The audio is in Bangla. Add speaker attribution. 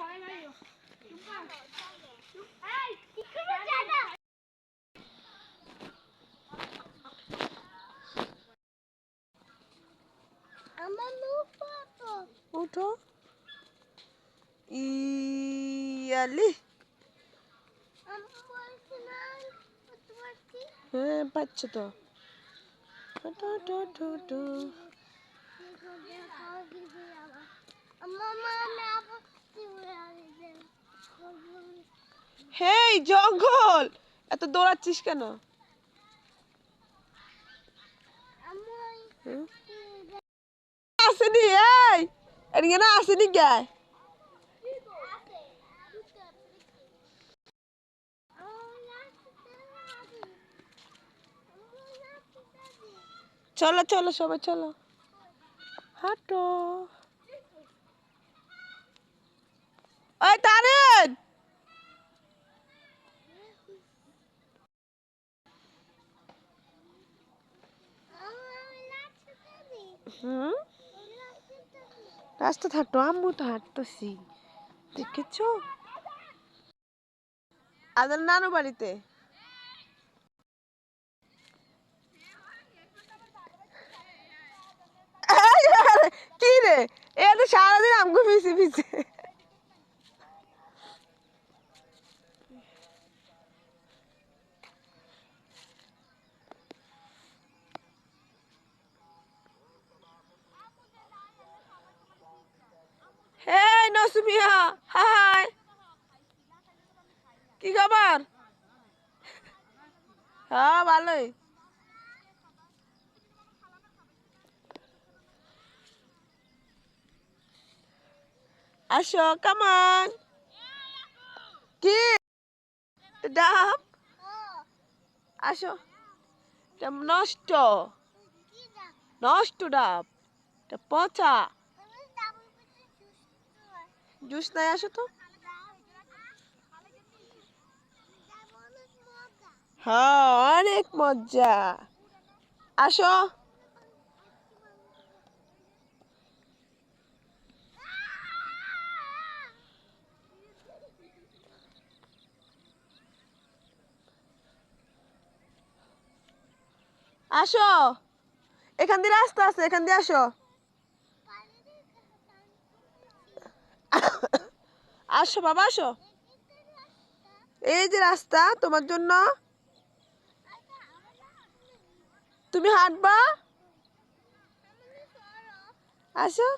Speaker 1: 가위바위보.
Speaker 2: 육방. 아이,
Speaker 1: 그러지 않아. 엄마
Speaker 2: 너무 에, 받쳐도. 도도도도.
Speaker 1: হেই, জঙ্গল! এত দৌড়াচ্ছিস কেন? আসেনি, এই! এদিকে না, আসেনি গায় চলো চলো সবাই, চলো। হাঁটো। ওই তারেন! রাস্তা থাকতো, আম্মু তো হাঁটতেছি। দেখেছ? আদার নানু বাড়িতে? কি রে? এ তো সারাদিন আমগো পিছে পিছে। Hey Nasumiya hi. কি খবর? হ্যাঁ ভালোই। আসো কামান কি? ডাব। আসো। নষ্ট। নষ্ট ডাব। পচা। জুস নাই আসো তো? হ্যাঁ অনেক মজা। আসো। আসো। এখান দিয়ে রাস্তা আছে, এখান দিয়ে আসো। আসো বাবা আসো। এই যে রাস্তা তোমার জন্য। তুমি হাঁটবা? আসো।